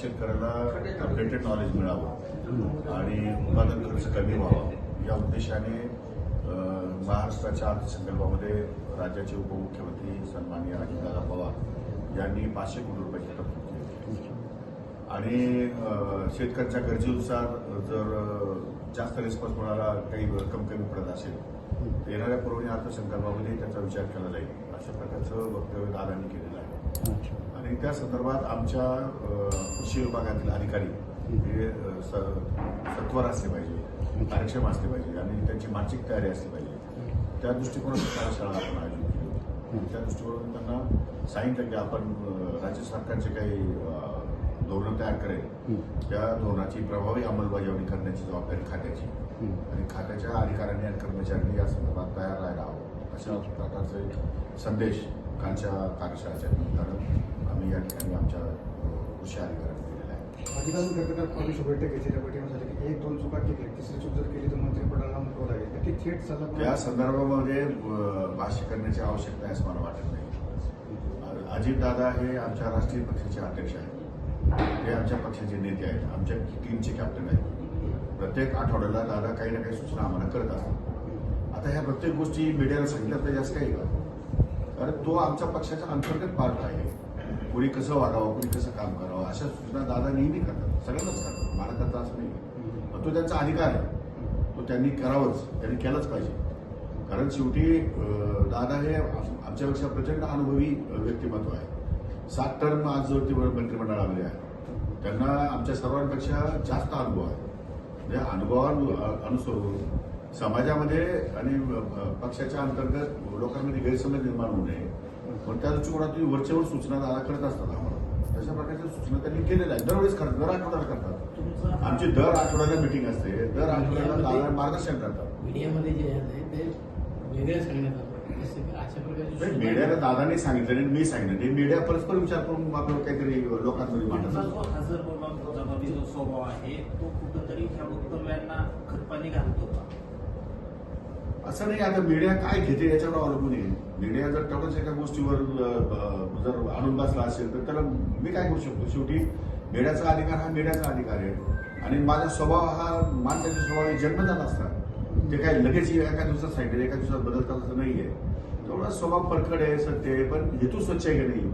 शेतकरीला शेतकऱ्याला updated knowledge मिळावं आणि उत्पादन खर्च कमी व्हावा. या उद्देशाने महाराष्ट्राच्या अर्थसंकल्पामध्ये राज्याचे उपमुख्यमंत्री सन्माननीय अजितदादा पवार यांनी पाचशे कोटी रुपयाची तरतूद केली. आणि शेतकऱ्यांच्या गरजेनुसार जर जास्त रिस्पॉन्स मिळाला काही रक्कम कमी पडत असेल तर येणाऱ्या पुरवणी अर्थसंकल्पामध्ये त्याचा विचार केला जाईल. अशा प्रकारचं वक्तव्य दादांनी केलेलं आहे. आणि त्या संदर्भात आमच्या कृषी विभागातील अधिकारी हे सत्वर असले पाहिजे कार्यक्षम असले पाहिजे आणि त्यांची मानसिक तयारी असली पाहिजे. त्या दृष्टिकोनातून कार्यशाळा आपण आयोजित केली होती. त्या दृष्टिकोनातून त्यांना सांगितलं की आपण राज्य सरकारचे काही धोरणं तयार करेल. त्या धोरणाची प्रभावी अंमलबजावणी करण्याची जबाबदारी खात्याची आणि खात्याच्या अधिकाऱ्यांनी आणि कर्मचाऱ्यांनी या संदर्भात तयार राहायला हवं अशा प्रकारचा एक संदेश कालच्या कार्यशाळेच्या निमित्तानं आम्ही या ठिकाणी आमच्या कृषी अधिकाऱ्यांनी दिलेला आहे. अधिकारी गटगट परिषद बैठक घेतली. त्या बैठकीमध्ये झाली की एक दोन चुका केली. तिसरी चूक जर केली तर मंत्रिपदाला मुकवं लागेल. तर ती थेट सल्ला त्या संदर्भामध्ये भाष्य करण्याची आवश्यकता आहे असं मला वाटत नाही. अजितदादा हे आमच्या राष्ट्रीय पक्षाचे अध्यक्ष आहेत. ते आमच्या पक्षाचे नेते आहेत. आमच्या टीमचे कॅप्टन आहेत. प्रत्येक आठवड्याला दादा काही ना काही सूचना आम्हाला करत असतात. आता ह्या प्रत्येक गोष्टी मीडियाला सांगितल्या पाहिजे असं काही का कारण तो आमच्या पक्षाचा अंतर्गत पार्ट आहे. कुणी कसं वागावं कुणी कसं काम करावं अशा सूचना दादा नेहमी करतात. सगळ्यांनाच करतात. मला करता असं नाही. पण तो त्यांचा अधिकार आहे. तो त्यांनी करावंच. त्यांनी केलंच पाहिजे. कारण शेवटी दादा हे आम- आमच्यापेक्षा प्रचंड अनुभवी व्यक्तिमत्व आहे. सात टर्म आज जो ते मंत्रिमंडळामध्ये आहे. त्यांना आमच्या सर्वांपेक्षा जास्त अनुभव आहे. म्हणजे अनुभवां अनुसरून समाजामध्ये आणि पक्षाच्या अंतर्गत लोकांमध्ये गैरसमज निर्माण होऊ नये. पण त्या दृष्टिकोनातून वरचेवर सूचना दादा करत असतात आम्हाला तशा प्रकारच्या सूचना त्यांनी केलेल्या आहेत. दरवेळेस करतात दर आठवड्याला करतात. आमची दर आठवड्याला मिटिंग असते. दर आठवड्याला दादा मार्गदर्शन करतात. मीडियामध्ये जे आहे ते वेगळं सांगण्यात मीडियाला दादाने सांगितलं आणि मी सांगितलं. नाही मीडिया परस्पर विचार करून आपलं काहीतरी लोकांमध्ये मांडत जबाबी जो स्वभाव आहे तो कुठंतरी ह्या वक्तव्यांना खतपाणी घालत असं नाही आता मीडिया काय घेते याच्यावर अवलंबून आहे? निर्णय जर तेवढंच एका गोष्टीवर जर आणून बसला असेल तर त्याला मी काय करू शकतो? शेवटी मीडियाचा अधिकार हा मीडियाचा अधिकार आहे. आणि माझा स्वभाव हा माणसाच्या स्वभाव जन्मदात असतात ते काय लगेच एका दिवसात सांगितलं एका दिवसात बदलतात असं नाही आहे तेवढा स्वभाव परखड आहे सत्य आहे पण हेतू स्वच्छ आहे की नाही?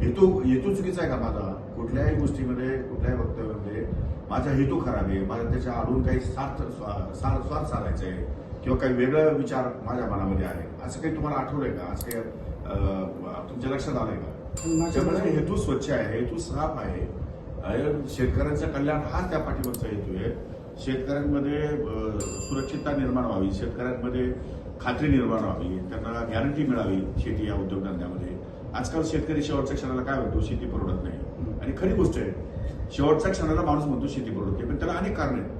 हेतू हेतू चुकीचा आहे का माझा? कुठल्याही गोष्टीमध्ये कुठल्याही वक्तव्यामध्ये माझा हेतू खराब आहे. माझा त्याच्या आडून काही स्वार्थ स्वा- स्वार्थ स्वार्थ साधायचा आहे. किंवा काही वेगळा विचार माझ्या मनामध्ये आहे. असं काही तुम्हाला आठवलंय का? असं काही तुमच्या लक्षात आलंय का? हेतू स्वच्छ आहे हेतू साफ आहे. शेतकऱ्यांचं कल्याण हाच त्या पाठीमागचा हेतू आहे. शेतकऱ्यांमध्ये सुरक्षितता निर्माण व्हावी. शेतकऱ्यांमध्ये खात्री निर्माण व्हावी. त्यांना गॅरंटी मिळावी शेती या उद्योगधंद्यामध्ये आजकाल शेतकरी शेवटच्या क्षणाला काय म्हणतो? शेती परवडत नाही. आणि खरी गोष्ट आहे शेवटच्या क्षणाला माणूस म्हणतो शेती परवडते. पण त्याला अनेक कारण आहेत.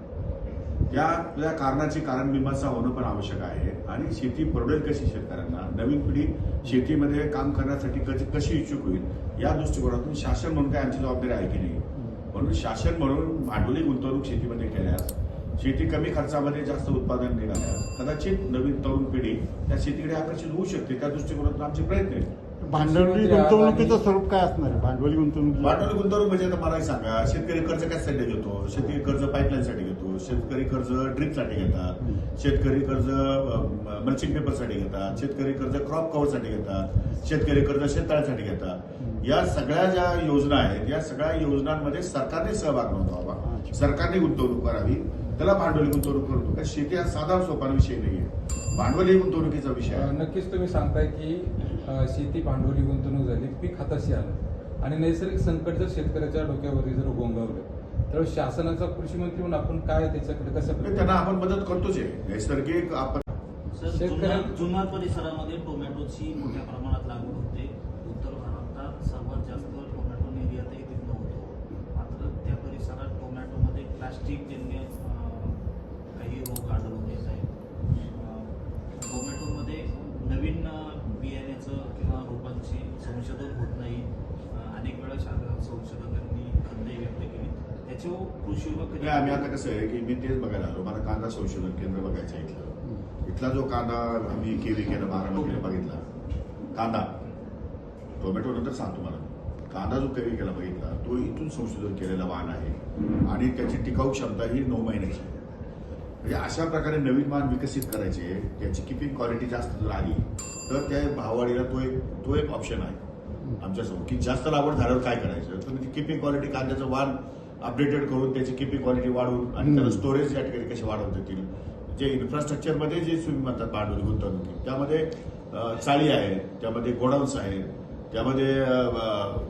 त्या त्या कारणाची कारण मीमांसा होणं पण आवश्यक आहे. आणि शेती परवडेल कशी शेतकऱ्यांना? नवीन पिढी शेतीमध्ये काम करण्यासाठी कशी कशी इच्छुक होईल? या दृष्टिकोनातून शासन म्हणून काय आमची जबाबदारी आहे की नाही? म्हणून शासन म्हणून भांडवली गुंतवणूक शेतीमध्ये केल्यास शेती कमी खर्चामध्ये जास्त उत्पादन निघाल्यास कदाचित नवीन तरुण पिढी त्या शेतीकडे आकर्षित होऊ शकते. त्या दृष्टिकोनातून आमचे प्रयत्न आहेत. भांडवली गुंतवणुकीचं स्वरूप काय असणार आहे? भांडवली गुंतवणूक भांडवली गुंतवणूक म्हणजे आता मलाही सांगा. शेतकरी कर्ज कशासाठी घेतो? शेतकरी कर्ज पाईपलाईनसाठी घेतो. शेतकरी कर्ज ड्रिपसाठी घेतात. शेतकरी कर्ज मल्चिंग पेपरसाठी घेतात. शेतकरी कर्ज क्रॉप कव्हरसाठी घेतात. शेतकरी कर्ज शेततळ्यासाठी घेतात. या सगळ्या ज्या योजना आहेत या सगळ्या योजनांमध्ये सरकारने सहभाग नोंदवावा सरकारने गुंतवणूक करावी. त्याला भांडवली गुंतवणूक करतो का शेती हा साधा सोपा विषय नाहीये. भांडवली गुंतवणुकीचा विषय आहे. नक्कीच तुम्ही सांगताय की शेती भांडवली गुंतवणूक झाली पीक हाताशी आलं. आणि नैसर्गिक संकट जर शेतकऱ्याच्या डोक्यावरती जर गोंगावलं तर शासनाचा कृषी मंत्री म्हणून आपण काय त्याच्याकडे कसं त्यांना आपण मदत करतोच आहे. नैसर्गिक आपण जुन्नर जुन्नर परिसरामध्ये टोमॅटोची मोठ्या प्रमाणात लागवड होते. उत्तर भारतात सर्वात जास्त टोमॅटो निर्यातही तिथनं होतो. मात्र त्या परिसरात टोमॅटोमध्ये प्लास्टिकजन्य अं, काही रोग आढळून येत टोमॅटोमध्ये नवीन बियाण्याचं किंवा रोपांची संशोधन होत नाही. अनेक वेळा संशोधकांनी खंतही व्यक्त केली. त्याच्यावर कृषी विभाग आम्ही आता कसं आहे की मी तेच बघायला आलो. मला कांदा संशोधन केंद्र बघायचं आहे इथलं. इथला जो कांदा आम्ही केवी केलं बारामतीला बघितला. कांदा. टोमॅटो नंतर सांगतो मला कांदा जो कमी केला बघितला तो इथून संशोधन केलेला वाहन आहे. आणि त्याची टिकाऊ क्षमता ही नऊ महिन्याची. आहे म्हणजे अशा प्रकारे नवीन वाहन विकसित करायचे त्याची किपिंग क्वालिटी जास्त जर आली तर त्या भाववाढीला तो एक तो एक ऑप्शन आहे. आमच्यासमोर की जास्त लागवड झाल्यावर काय करायचं? तर ती किपिंग क्वालिटी कांद्याचं वाहन अपडेटेड करून त्याची किपिंग क्वालिटी वाढवून आणि त्याला स्टोरेज या ठिकाणी कसे वाढवता येतील जे इन्फ्रास्ट्रक्चरमध्ये जे तुम्ही म्हणतात भांडवली गुंतवणुकी त्यामध्ये चाळी आहे त्यामध्ये गोडाऊन्स आहेत त्यामध्ये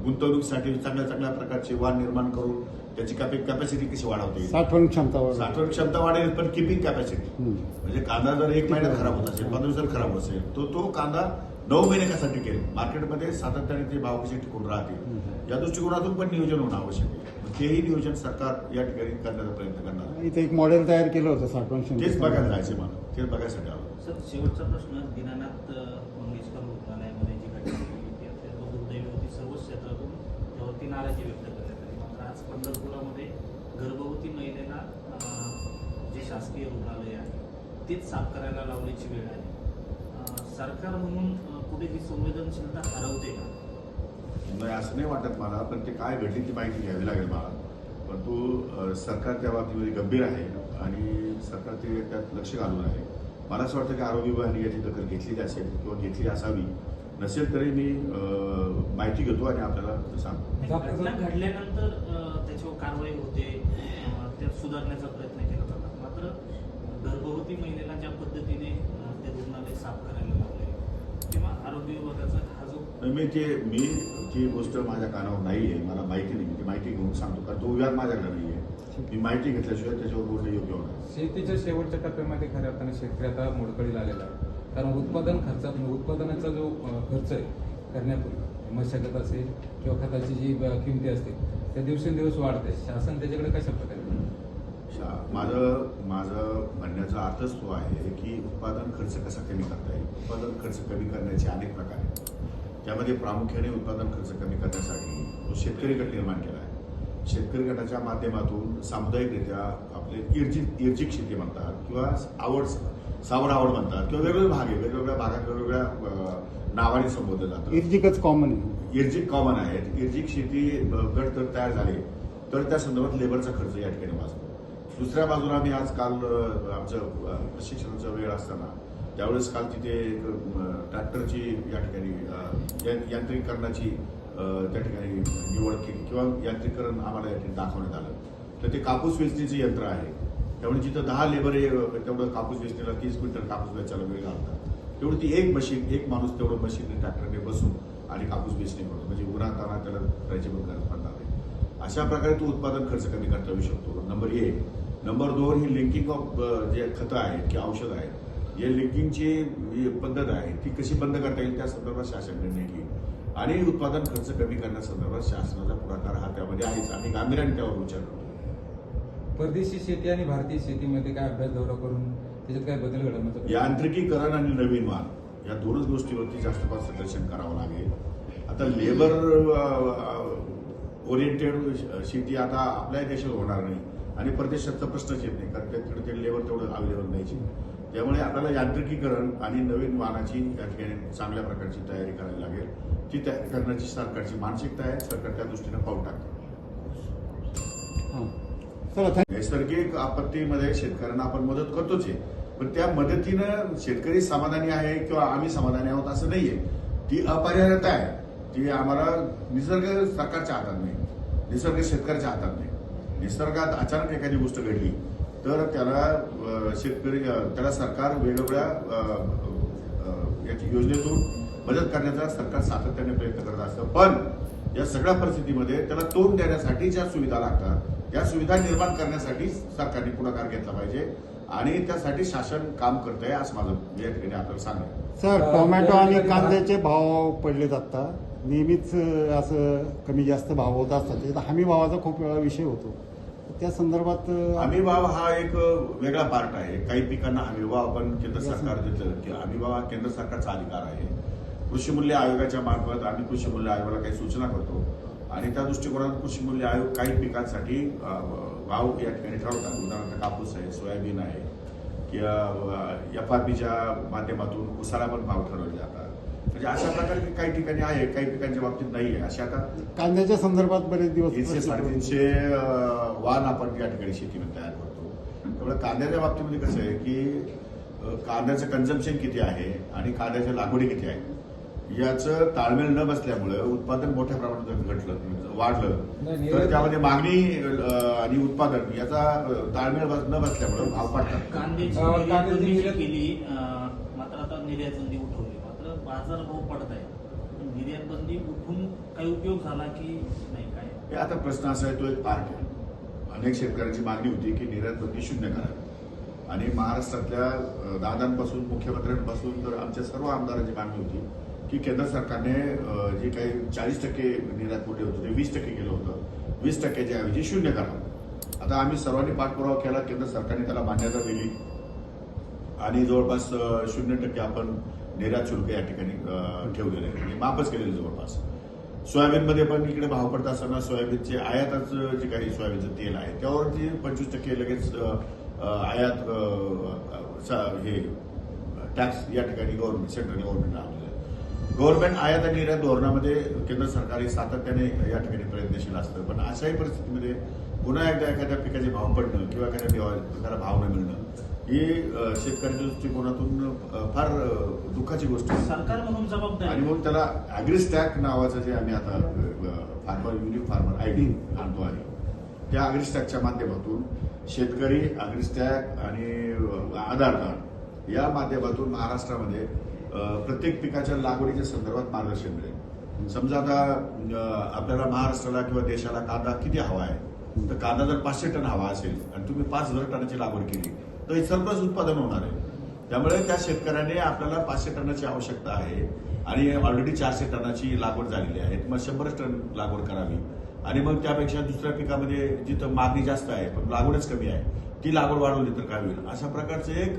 गुंतवणुकीसाठी चांगल्या चांगल्या प्रकारचे वाहन निर्माण करून त्याची कॅपॅसिटी कशी वाढवता येईल? साठवण क्षमता वाढ. साठवण क्षमता वाढेल पण किपिंग कॅपॅसिटी हम्म. म्हणजे कांदा जर एक महिन्यात खराब होत असेल पंधरा दिवसात खराब होत असेल तो तो कांदा नऊ महिने कसा टिकेल मार्केटमध्ये सातत्याने ते भाव कसे टिकून राहतील? या दृष्टिकोनातून पण नियोजन होणं आवश्यक आहे. मग तेही नियोजन सरकार या ठिकाणी करण्याचा प्रयत्न करणार आहे. इथे एक मॉडेल तयार केलं होतं साठवण तेच बघायला क्षमता जायचे मला. तेच बघायसाठी आलो. सर शेवटचा प्रश्न दीनानाथ अ, मंगेशकर रुग्णालयामध्ये जी घटना घडली होती अत्यंत दुर्दैवी होती सर्वच क्षेत्रातून त्यावरती नाराजी व्यक्त करण्यात आली मात्र आज पंढरपुरामध्ये गर्भवती महिलेला जे शासकीय रुग्णालय आहे तेच साफ करायला लावण्याची वेळ आहे. सरकार म्हणून कुठे ही संवेदनशीलता हरवते का? नाही असं नाही वाटत मला पण ते काय घडली ती माहिती घ्यावी लागेल मला. परंतु सरकार त्या बाबतीमध्ये गंभीर आहे आणि सरकार ते त्यात लक्ष घालून आहे. मला असं वाटतं की आरोग्य विभागाने याची दखल घेतली असेल किंवा घेतली असावी. नसेल तरी मी माहिती घेतो आणि आपल्याला सांगतो. घटना घडल्यानंतर त्याच्यावर कारवाई होते. त्यात सुधारण्याचा प्रयत्न केला जातो. मात्र गर्भवती महिलेला ज्या पद्धतीने ते रुग्णालय साफ करायला लावले किंवा आरोग्य विभागाचा हा जो मी ते मी ती गोष्ट माझ्या कानावर नाही आहे मला माहिती नाही मी ती माहिती घेऊन सांगतो कारण तो विभाग माझ्याकडे नाही आहे मी माहिती घेतल्याशिवाय त्याच्यावर बोलणं योग्य होणार शेतीच्या शेवटच्या टप्प्यामध्ये खऱ्या अर्थाने शेतकरी आता मोडकळीला आलेला आहे. कारण उत्पादन खर्चात उत्पादनाचा जो खर्च आहे करण्यापूर्वी मशागत असेल किंवा खताची जी किमती असतील त्या दिवसेंदिवस वाढते शासन त्याच्याकडे कशा प्रकारे शा- माझं माझं म्हणण्याचा अर्थच तो आहे की उत्पादन खर्च कसा कमी करता येईल? उत्पादन खर्च कमी करण्याचे अनेक प्रकार आहेत. त्यामध्ये प्रामुख्याने उत्पादन खर्च कमी करण्यासाठी तो शेतकरी गट निर्माण केला आहे. शेतकरी गटाच्या माध्यमातून सामुदायिकरित्या आपले इर्जिक इर्जिक शेती म्हणतात किंवा आवड सावर आवड म्हणतात किंवा वेगवेगळे भाग आहे वेगवेगळ्या भागात वेगवेगळ्या नावाने संबोधलं जातं इर्जिकच कॉमन आहे. इर्जिक कॉमन आहेत इर्जिक शेती गट जर तयार झाले तर त्या संदर्भात लेबरचा खर्च या ठिकाणी वाचतो. दुसऱ्या बाजूला आम्ही आज काल आमचं प्रशिक्षणाचा वेळ असताना त्यावेळेस काल तिथे एक ट्रॅक्टरची या ठिकाणी यांत्रिकरणाची या- यांत्रिकीकरणाची त्या ठिकाणी निवड केली किंवा यांत्रिकरण आम्हाला या ठिकाणी दाखवण्यात आलं. तर ते कापूस वेचणीचं यंत्र आहे. त्यामुळे जिथं दहा लेबर तेवढं कापूस वेचणीला तीस क्विंटल कापूस वेचायला वेळ घालतात. तेवढी ती एक मशीन एक माणूस तेवढं मशीन ट्रॅक्टरने बसून आणि कापूस वेचणी करतो म्हणजे उन्हाताना त्याला करायची पण गरज पडणार नाही अशा प्रकारे तो उत्पादन खर्च कमी करता येऊ शकतो. नंबर एक. नंबर दोन ही लिंकिंग ऑफ जे खतं आहेत किंवा औषधं आहेत हे लिंकिंगची जी पद्धत आहे ती कशी बंद करता येईल त्या संदर्भात शासन निर्णय घेईल. आणि उत्पादन खर्च कमी करण्यासंदर्भात शासनाचा पुढाकार हा त्यामध्ये आहेच. आणि गांभीर्याने त्यावर विचार करतो. परदेशी शेती आणि भारतीय शेतीमध्ये काय अभ्यास दौरा करून त्याच्यात काय बदल घडवण्याचा यांत्रिकीकरण आणि नवीन वाहन या दोनच गोष्टीवरती जास्त कॉन्सन्ट्रेशन करावं लागेल. आता लेबर ओरिएंटेड शेती आता आपल्या देशात होणार नाही आणि परदेशातचा प्रश्नच येत नाही कारण तिकडे ते लेबर तेवढं अवेलेबल नाहीची. त्यामुळे आपल्याला यांत्रिकीकरण आणि नवीन वाहनाची या ठिकाणी चांगल्या प्रकारची तयारी करायला लागेल. ती तयारी करण्याची सरकारची मानसिकता आहे सरकार त्या दृष्टीनं पाऊल टाकतं हां. नैसर्गिक आपत्तीमध्ये शेतकऱ्यांना आपण मदत करतोच आहे. पण त्या मदतीनं शेतकरी समाधानी आहे किंवा आम्ही समाधानी आहोत असं नाहीये. ती अपरिहार्यता आहे. ती आम्हाला निसर्ग सरकारच्या हातात नाही. निसर्ग शेतकऱ्याच्या हातात नाही. निसर्गात अचानक एखादी गोष्ट घडली तर त्याला शेतकरी त्याला सरकार वेगवेगळ्या याची योजनेतून मदत करण्याचा सरकार सातत्याने प्रयत्न करत असतं. पण या सगळ्या परिस्थितीमध्ये त्याला तोंड देण्यासाठी ज्या सुविधा लागतात. त्या सुविधा निर्माण करण्यासाठी सरकारने पुढाकार घेतला पाहिजे. आणि त्यासाठी शासन काम करत आहे असं माझं या ठिकाणी आपल्याला सांगायचं सर टोमॅटो आणि कांद्याचे भाव पडलेत आता नेहमीच असं कमी जास्त भाव होत असतात. हमी भावाचा खूप वेळा विषय होतो. त्या संदर्भात हमी भाव हा एक वेगळा पार्ट आहे. काही पिकांना हमी भाव आपण केंद्र सरकार देतं की हमी भाव हा केंद्र सरकारचा अधिकार आहे. कृषी मूल्य आयोगाच्या मार्फत आम्ही कृषी मूल्य आयोगाला काही सूचना करतो. आणि त्या दृष्टिकोनात कृषी मूल्य आयोग काही पिकांसाठी भाव या ठिकाणी ठरवतात. उदाहरणार्थ कापूस आहे सोयाबीन आहे किंवा एफ आर पीच्या माध्यमातून उसाला पण भाव ठरवले जातात. म्हणजे अशा प्रकारे काही ठिकाणी आहे काही पिकांच्या बाबतीत नाही आहे अशा आता कांद्याच्या संदर्भात बरेच दिवस तीनशे साडेतीनशे वाहन आपण या ठिकाणी शेतीमध्ये तयार करतो. त्यामुळे कांद्याच्या बाबतीमध्ये कसं आहे की कांद्याचं कन्झम्पशन किती आहे आणि कांद्याच्या लागवडी किती आहे? याचं ताळमेळ न बसल्यामुळं उत्पादन मोठ्या प्रमाणात जर घटलं वाढलं तर त्यामध्ये मागणी आणि उत्पादन याचा ताळमेळ बस- न बसल्यामुळं भाव निर्यात- केली. मात्र आता निर्यात बंदी उठवली. मात्र बाजार भाव पडत आहे. निर्यात बंदी उठून काही उपयोग झाला की नाही काय? हे आता प्रश्न असा आहे तो एक पार्ट आहे अनेक शेतकऱ्यांची मागणी होती की निर्यात बंदी शून्य करावी आणि महाराष्ट्रातल्या दादांपासून मुख्यमंत्र्यांपासून तर आमच्या सर्व आमदारांची मागणी होती की केंद्र सरकारने जे काही चाळीस टक्के निर्यात कुठे होतं ते वीस टक्के केलं होतं. वीस टक्क्याच्या ऐवजी शून्य करावं आता आम्ही सर्वांनी पाठपुरावा केला केंद्र सरकारने त्याला मान्यता दिली. आणि जवळपास शून्य टक्के आपण निर्यात शुल्क या ठिकाणी ठेवलेले ठेवलेलं आहे. म्हणजे माफच केलेलं जवळपास. सोयाबीनमध्ये पण इकडे भाव पडत असताना सोयाबीनचे आयातच जे काही सोयाबीनचं तेल आहे त्यावरती पंचवीस टक्के लगेच आयात हे टॅक्स या ठिकाणी गव्हर्नमेंट सेंट्रल गव्हर्नमेंट आणलेलं गव्हर्नमेंट आयात आणि निर्यात धोरणामध्ये केंद्र सरकार हे सातत्याने या ठिकाणी प्रयत्नशील असतं. पण अशाही परिस्थितीमध्ये पुन्हा एकदा एखाद्या पिकाचे भाव पडणं किंवा एखाद्या पिकाला भाव न मिळणं ही शेतकऱ्याच्या दृष्टिकोनातून फार दुःखाची गोष्ट आहे. सरकार म्हणून आणि जबाबदारी मग त्याला अॅग्रिस्टॅक नावाचं जे आम्ही आता farmer unique farmer I D आणतो आहे त्या अॅग्रिस्टॅकच्या माध्यमातून शेतकरी अॅग्रिस्टॅक आणि आधार कार्ड या माध्यमातून महाराष्ट्रामध्ये प्रत्येक पिकाच्या लागवडीच्या संदर्भात मार्गदर्शन मिळेल. समजा आता आपल्याला महाराष्ट्राला किंवा देशाला कांदा किती हवा आहे? तर कांदा जर पाचशे टन हवा असेल आणि तुम्ही पाच हजार टनाची लागवड केली तर हे सरप्लस उत्पादन होणार आहे. त्यामुळे त्या शेतकऱ्याने आपल्याला पाचशे टनाची आवश्यकता आहे आणि ऑलरेडी चारशे टनाची लागवड झालेली आहे. मग शंभरच टन लागवड करावी. आणि मग त्यापेक्षा दुसऱ्या पिकामध्ये जिथं मागणी जास्त आहे पण लागवडच कमी आहे ती लागवड वाढवली तर काय होईल? अशा प्रकारचं एक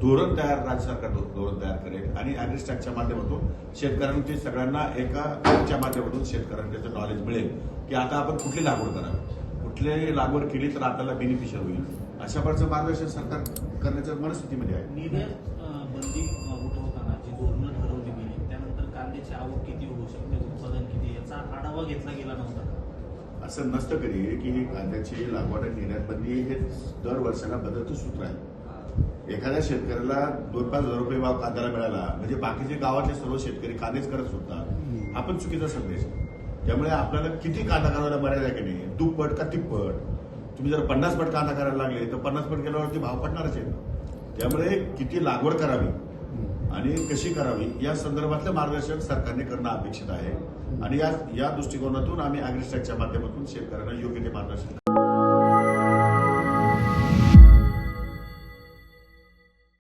धोरण तयार राज्य सरकार धोरण तयार करेल आणि अॅग्रिस्टॅकच्या माध्यमातून शेतकऱ्यांना ते सगळ्यांना एका च्या माध्यमातून शेतकऱ्यांना त्याचं नॉलेज मिळेल. की आता आपण कुठली लागवड करावी? कुठली लागवड केली तर आपल्याला बेनिफिशियल होईल? अशा प्रकारचं मार्गदर्शन सरकार करण्याच्या मनस्थितीमध्ये आहे. निर्यात बंदी उठवताना जी धोरणं ठरवली गेली त्यानंतर कांद्याची आवक किती होऊ शकते उत्पादन किती याचा आढावा घेतला गेला नव्हता? असं नसतं कधी की कांद्याची लागवड आणि निर्यात बंदी हे दर वर्षाला बदलतं सूत्र आहे. एखाद्या शेतकऱ्याला दोन पाच हजार रुपये भाव कांद्याला मिळाला म्हणजे बाकीचे गावातले सर्व शेतकरी कांदेच करत सुटतात आपण चुकीचा संदेश. त्यामुळे आपल्याला किती कांदा करायला मर्यादा आहे की नाही? दुप्पट का तिप्पट? तुम्ही जर पन्नास पट कांदा करायला लागले तर पन्नास पट केल्यावरती भाव पडणारच आहे. त्यामुळे किती लागवड करावी आणि कशी करावी या संदर्भातलं मार्गदर्शन सरकारने करणं अपेक्षित आहे. आणि या या दृष्टिकोनातून आम्ही अॅग्रिस्टॅकच्या माध्यमातून शेतकऱ्यांना योग्य ते मार्गदर्शन